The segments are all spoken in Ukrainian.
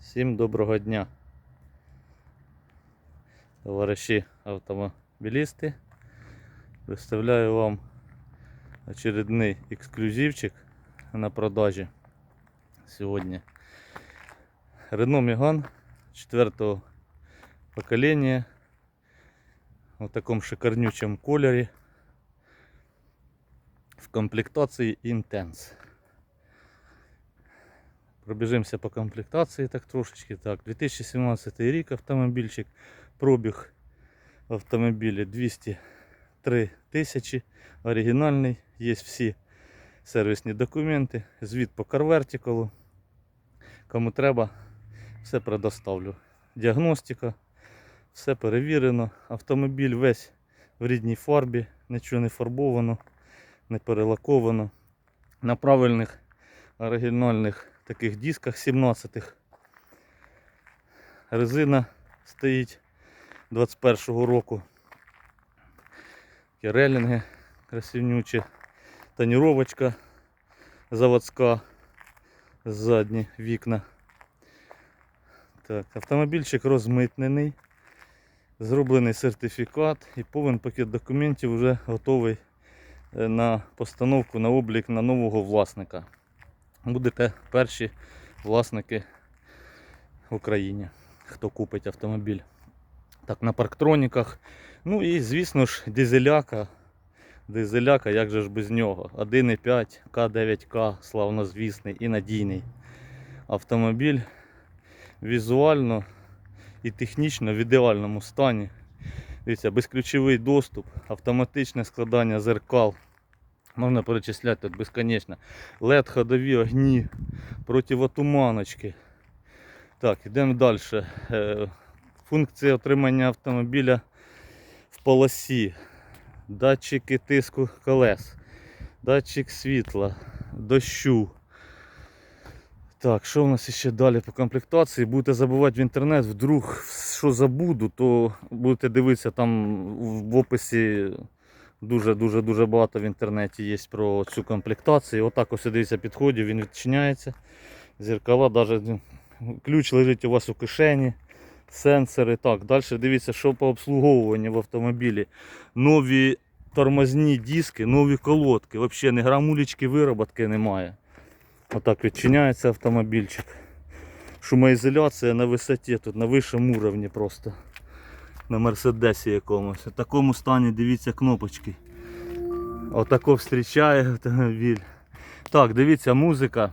Всім доброго дня. Товариші автомобілісти. Представляю вам очередний ексклюзивчик на продажі сьогодні. Renault Megane 4 покоління у такому шикарнючому кольорі в комплектації Intense. Пробіжимося по комплектації так трошечки. Так, 2017 рік автомобільчик, пробіг автомобіля 203 тисячі, оригінальний, є всі сервісні документи, звіт по карвертикалу. Кому треба, все предоставлю. Діагностика, все перевірено. Автомобіль весь в рідній фарбі, нічого не фарбовано, не перелаковано. На правильних оригінальних таких дисках 17-х. Резина стоїть 21-го року. Релінги красивнючі. Тоніровочка заводська. Задні вікна. Так, автомобільчик розмитнений. Зроблений сертифікат і повен пакет документів вже готовий е, на постановку на облік на нового власника будете перші власники в Україні, хто купить автомобіль. Так, на парктроніках. Ну і, звісно ж, дизеляка. Дизеляка, як же ж без нього? 1,5 К9К, славнозвісний і надійний автомобіль. Візуально і технічно в ідеальному стані. Дивіться, безключовий доступ, автоматичне складання зеркал. Можна перечисляти тут безконечно. LED ходові огні, противотуманочки. Так, йдемо далі. Функція отримання автомобіля в полосі. Датчики тиску колес, датчик світла, дощу. Так, що в нас ще далі по комплектації? Будете забувати в інтернет, вдруг що забуду, то будете дивитися там в описі Дуже-дуже дуже багато в інтернеті є про цю комплектацію. Отак ось дивіться підходів, він відчиняється. Зеркала, навіть ключ лежить у вас у кишені, сенсори. Так, далі дивіться, що по обслуговуванню в автомобілі. Нові тормозні диски, нові колодки. Взагалі не грамулечки вироботки немає. Отак відчиняється автомобільчик. Шумоізоляція на висоті, тут на вищому уровні просто на Мерседесі якомусь. В такому стані дивіться кнопочки. Отако зустрічає автомобіль. Так, дивіться, музика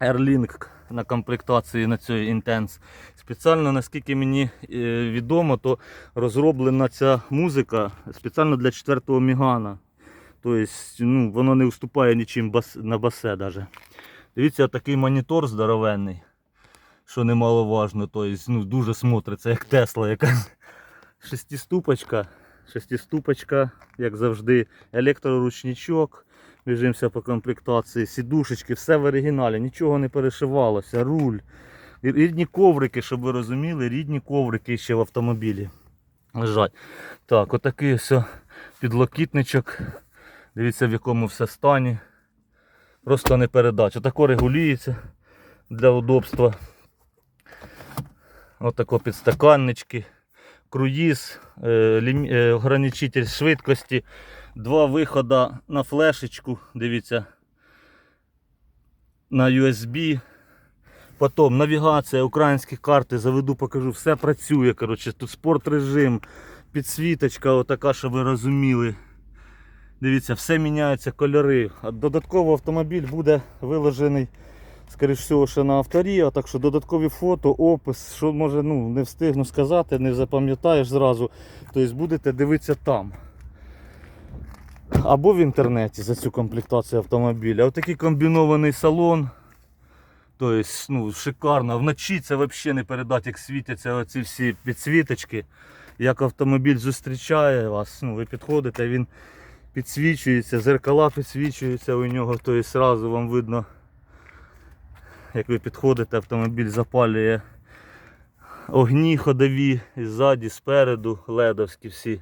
Airlink на комплектації на цій Intense. Спеціально, наскільки мені е, відомо, то розроблена ця музика спеціально для 4-го Мігана. Тобто ну, воно не уступає нічим на басе. Даже. Дивіться, такий монітор здоровенний, що немаловажно. Тобто, ну, дуже смотриться, як Тесла якась. Шестиступочка, шестиступочка, як завжди, електроручничок. Біжимося по комплектації, сідушечки, все в оригіналі, нічого не перешивалося, руль. Рідні коврики, щоб ви розуміли, рідні коврики ще в автомобілі лежать. Так, отакий все підлокітничок. Дивіться в якому все стані. Просто не передач. Отако регулюється для удобства. Отако підстаканнички круїз, е, е, ограничитель швидкості, два виходи на флешечку, дивіться, на USB. Потім навігація, українські карти, заведу, покажу, все працює. Коротше, тут спорт режим, підсвіточка, отака, щоб ви розуміли. Дивіться, все міняються кольори. Додатково автомобіль буде виложений, скоріш всього, ще на авторія, так що додаткові фото, опис, що може ну, не встигну сказати, не запам'ятаєш зразу. Тобто будете дивитися там. Або в інтернеті за цю комплектацію автомобіля. Отакий комбінований салон. Тобто, ну, шикарно. Вночі це взагалі не передати, як світяться оці всі підсвіточки. Як автомобіль зустрічає вас, ну, ви підходите, він підсвічується, зеркала підсвічуються у нього, тобто одразу вам видно, як ви підходите, автомобіль запалює огні ходові ззаді, спереду, ледовські всі.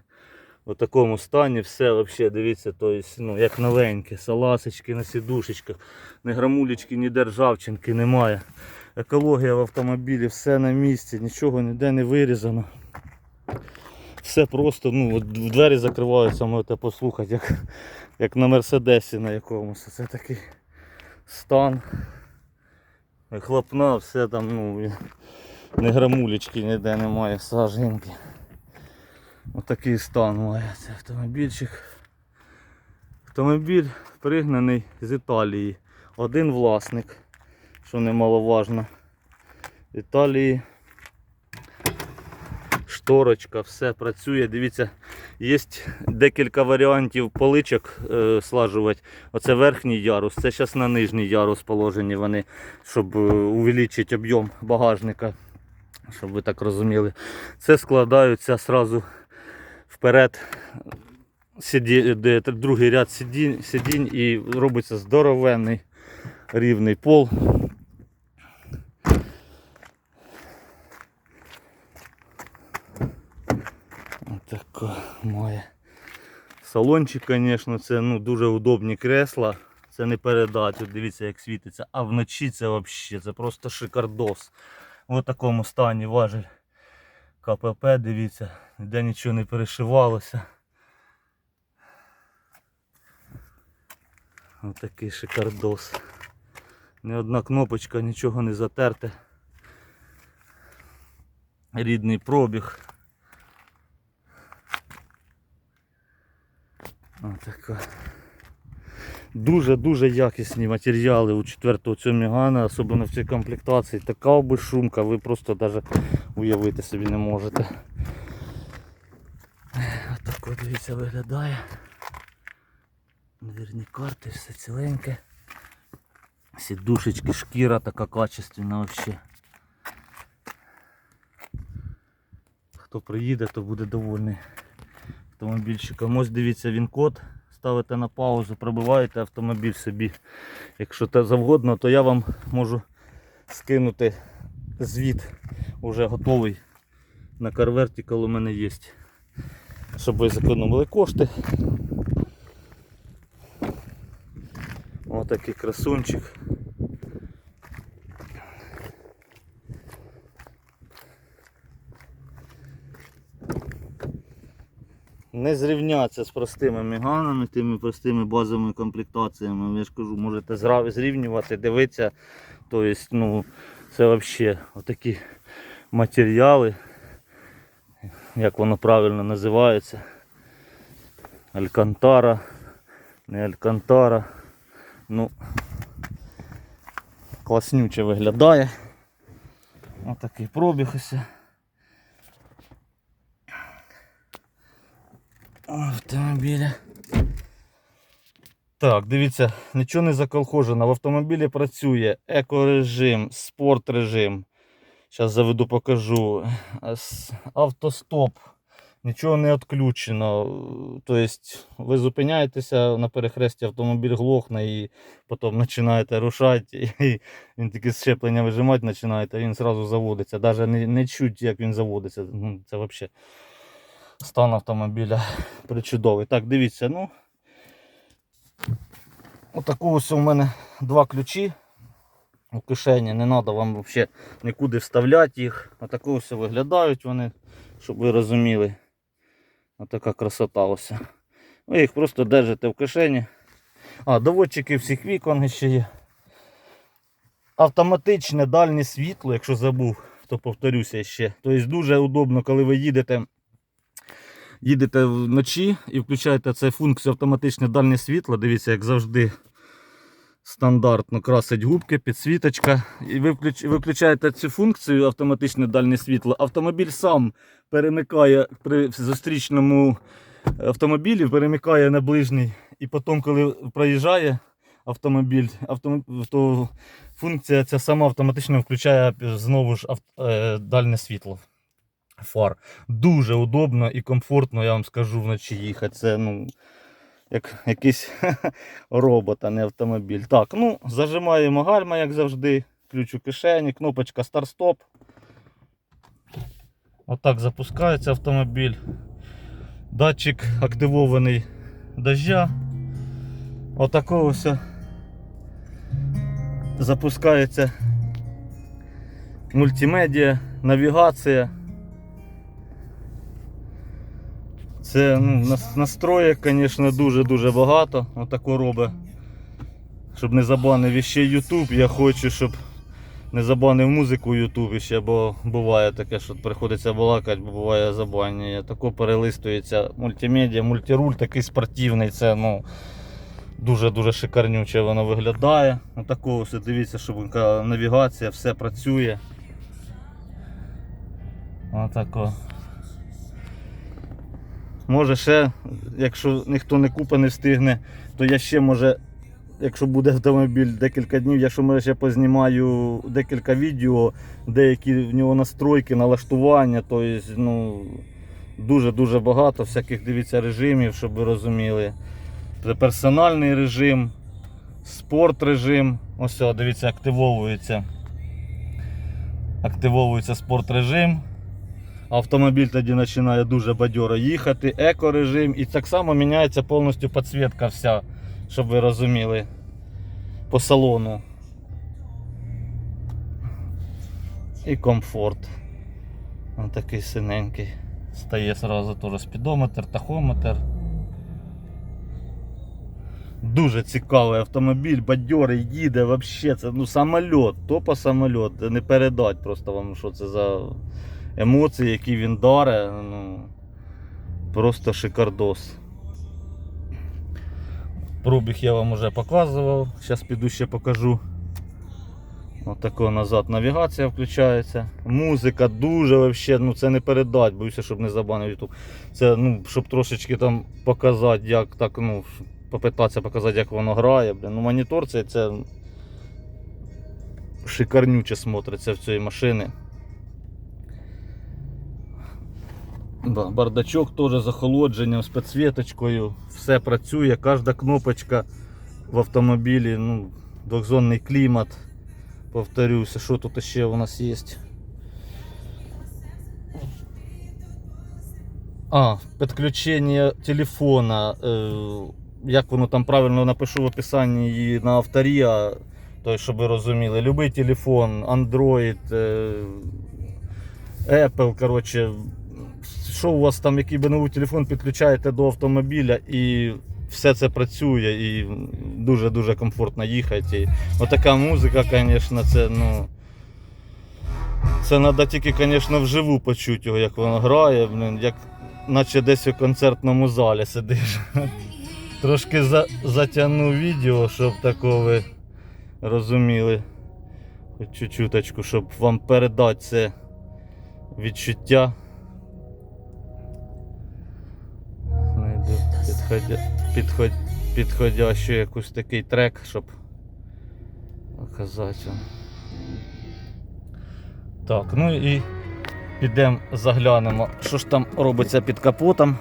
У такому стані все взагалі, дивіться, тобто, ну, як новеньке, саласочки на сідушечках, ні грамулечки, ні державчинки немає. Екологія в автомобілі, все на місці, нічого ніде не вирізано. Все просто, ну, двері закриваються, можете послухати, як, як на Мерседесі на якомусь. Це такий стан. Хлопна, все там, ну, не грамулечки ніде немає, сажинки. Отакий стан має цей автомобільчик. Автомобіль пригнаний з Італії. Один власник, що немаловажно. Італії. Шторочка, все працює. Дивіться, є декілька варіантів поличок е, слажувати. Оце верхній ярус, це зараз на нижній ярус положені вони, щоб е, увеличити об'єм багажника. Щоб ви так розуміли. Це складаються сразу вперед сиді, де другий ряд сидінь, сидінь і робиться здоровенний рівний пол. Отако має. Салончик, звісно, це ну, дуже удобні кресла. Це не передати. Дивіться, як світиться. А вночі це взагалі це просто шикардос. В такому стані важель КПП, дивіться, ніде нічого не перешивалося. Отакий шикардос. Ні одна кнопочка, нічого не затерте. Рідний пробіг. Отака. Дуже-дуже якісні матеріали у 4-го цього Мігана, особливо в цій комплектації. Така обешумка, ви просто навіть уявити собі не можете. Отако, дивіться, виглядає. Двірні карти, все ціленьке. Сідушечки, шкіра така качественна взагалі. Хто приїде, то буде довольний автомобільчиком. Ось дивіться він код. Ставите на паузу, прибиваєте автомобіль собі. Якщо те завгодно, то я вам можу скинути звіт уже готовий на карверті, коли у мене є. Щоб ви зекономили кошти. Отакий красунчик. Не зрівняться з простими міганами, тими простими базовими комплектаціями. Я ж кажу, можете зрівнювати, дивитися. Тобто, ну, це взагалі отакі матеріали, як воно правильно називається. Алькантара, не Алькантара. Ну, класнюче виглядає. Отакий пробіг ось. Автомобіля. Так, дивіться, нічого не заколхожено. В автомобілі працює екорежим, спорт режим. Зараз заведу, покажу. Автостоп. Нічого не відключено. Тобто ви зупиняєтеся на перехресті, автомобіль глохне і потім починаєте рушати. І він таке щеплення вижимати починаєте, він одразу заводиться. Навіть не, не чуть, як він заводиться. Це взагалі стан автомобіля причудовий. Так, дивіться, ну. Отаку ось у мене два ключі у кишені. Не треба вам взагалі нікуди вставляти їх. Отаку ось виглядають вони, щоб ви розуміли. Отака красота ось. Ви їх просто держите в кишені. А, доводчики всіх вікон ще є. Автоматичне дальнє світло, якщо забув, то повторюся ще. Тобто дуже удобно, коли ви їдете їдете вночі і включаєте цю функцію автоматичне дальнє світло. Дивіться, як завжди стандартно красить губки, підсвіточка. І ви включ- ви цю функцію автоматичне дальнє світло. Автомобіль сам перемикає при зустрічному автомобілі, перемикає на ближній. І потім, коли проїжджає автомобіль, автомобіль то функція ця сама автоматично включає знову ж ав- е, дальнє світло фар. Дуже удобно і комфортно, я вам скажу, вночі їхати. Це ну, як якийсь робот, а не автомобіль. Так, ну, зажимаємо гальма, як завжди. Ключ у кишені, кнопочка старт-стоп. Отак запускається автомобіль. Датчик активований дождя. Отакого все запускається мультимедіа, навігація. Це ну, настроєк, звісно, дуже-дуже багато. Отако робить. Щоб не забанив іще YouTube, я хочу, щоб не забанив музику Ютубі ще, бо буває таке, що приходиться балакати, бо буває забанення. Тако перелистується мультимедіа, мультируль такий спортивний, це ну дуже-дуже шикарнюче воно виглядає. Отако ось дивіться, щоб навігація, все працює. Отако. Може ще, якщо ніхто не купить, не встигне, то я ще може якщо буде автомобіль декілька днів, якщо ми ще познімаю декілька відео, деякі в нього настройки, налаштування, то є, ну, дуже-дуже багато всяких дивіться режимів, щоб ви розуміли. Це персональний режим, спорт режим. Ось, дивіться, активовується. Активовується спорт режим. Автомобіль тоді починає дуже бадьоро їхати, екорежим і так само міняється повністю підсвітка вся щоб ви розуміли, по салону. І комфорт. Ось такий синенький. Стає одразу теж спідометр, тахометр. Дуже цікавий автомобіль, бадьорий, їде взагалі. Це ну, самольот, топа самольот. Не передать просто вам, що це за емоції, які він даре. Ну, просто шикардос. Пробіг я вам вже показував, зараз піду ще покажу. Отако назад навігація включається. Музика дуже вообще, ну це не передать, боюся, щоб не забанив YouTube. Це ну, щоб трошечки там показати, як так, ну, попитатися показати, як воно грає. Блін. Ну, монітор це, це шикарнюче смотриться в цієї машини. Да, бардачок теж з охолодженням, з підсвіточкою, все працює, кожна кнопочка в автомобілі, ну, двохзонний клімат. Повторюся, що тут ще у нас є. А, підключення телефона. Е, як воно там правильно напишу в описанні і на авторія, то щоб ви розуміли, любий телефон, Android, е, Apple, коротше, що у вас там, який би новий телефон підключаєте до автомобіля і все це працює і дуже-дуже комфортно їхати. Отака музика, звісно, це ну. Це треба тільки, звісно, вживу почути його, як воно грає, блін, як наче десь у концертному залі сидиш. Трошки за, затягну відео, щоб такого ви розуміли. Чуть-чуточку, щоб вам передати це відчуття. Підходя, підход, підходящий якийсь такий трек, щоб показати. Так, ну і підемо заглянемо, що ж там робиться під капотом.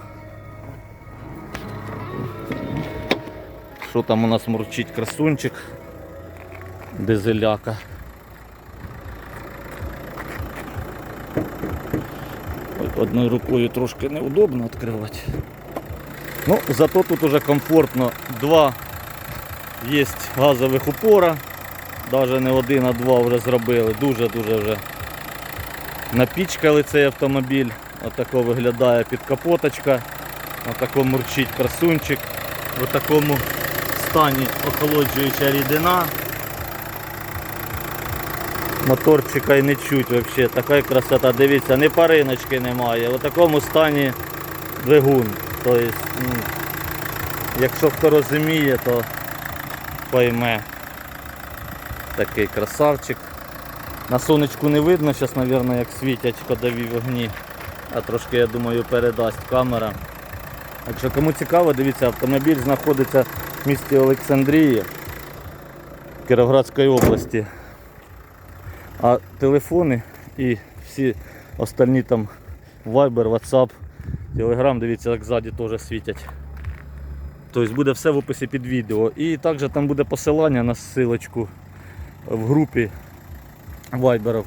Що там у нас мурчить красунчик дизеляка. Одною рукою трошки неудобно відкривати. Ну, зато тут уже комфортно. Два є газових упора. Навіть не один, а два вже зробили. Дуже-дуже вже напічкали цей автомобіль. Отако виглядає підкапоточка. Отако мурчить красунчик. В такому стані охолоджуюча рідина. Моторчика і не чуть взагалі. Така красота. Дивіться, ні париночки немає. В такому стані двигун. Тобто, якщо хто розуміє, то пойме. Такий красавчик. На сонечку не видно, зараз, мабуть, як світять ходові вогні. А трошки, я думаю, передасть камера. Якщо кому цікаво, дивіться, автомобіль знаходиться в місті Олександрії Кіровоградської області. А телефони і всі остальні там Viber, WhatsApp, Telegram, дивіться, як ззаді теж світять. Тобто буде все в описі під відео. І також там буде посилання на ссылочку в групі Viber,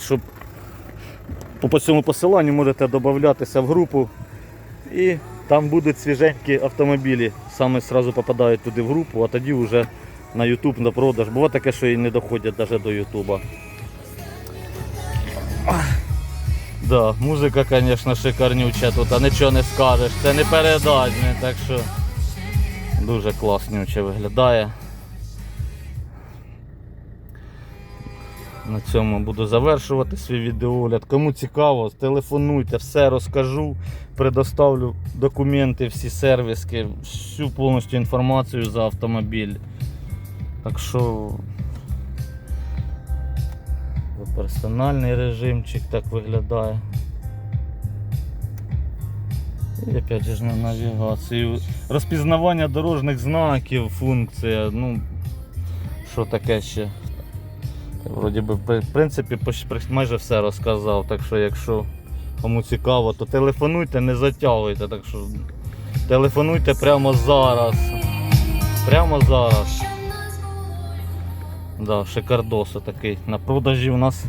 щоб по по цьому посиланню можете додатися в групу і там будуть свіженькі автомобілі. Саме одразу попадають туди в групу, а тоді вже на YouTube на продаж. Буває таке, що і не доходять навіть до YouTube. Да, музика, звісно, шикарнюча тут, а нічого не скажеш. Це не передать, так що дуже класнюче виглядає. На цьому буду завершувати свій відеогляд. Кому цікаво, телефонуйте, все розкажу, предоставлю документи, всі сервіски, всю повністю інформацію за автомобіль. Так що персональний режимчик так виглядає. І опять же на навігацію. Розпізнавання дорожніх знаків, функція. Ну, що таке ще? Вроді би, в принципі, майже все розказав. Так що, якщо кому цікаво, то телефонуйте, не затягуйте. Так що телефонуйте прямо зараз. Прямо зараз. Да, шикардос такий. На продажі у нас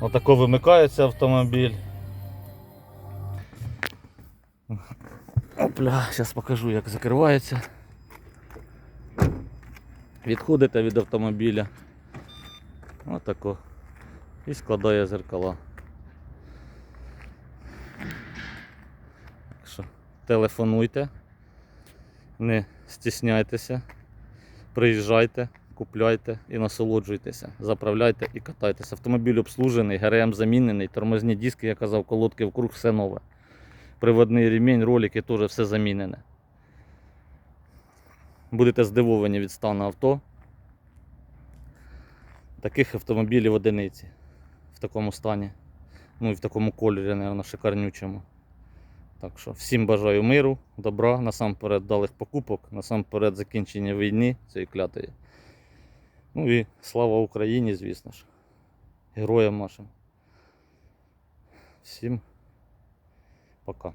отако вимикається автомобіль. Опля, зараз покажу, як закривається. Відходите від автомобіля. Отако. І складає зеркала. Так що телефонуйте, не стісняйтеся, приїжджайте, купляйте і насолоджуйтеся, заправляйте і катайтеся. Автомобіль обслужений, ГРМ замінений, тормозні диски, я казав, колодки вкруг, все нове. Приводний ремінь, ролики теж все замінене. Будете здивовані від стану авто. Таких автомобілів одиниці в такому стані. Ну і в такому кольорі, мабуть, шикарнючому. Так що всім бажаю миру, добра, насамперед далих покупок, насамперед закінчення війни цієї клятої. Ну і слава Україні, звісно ж. Героям нашим. Всім пока.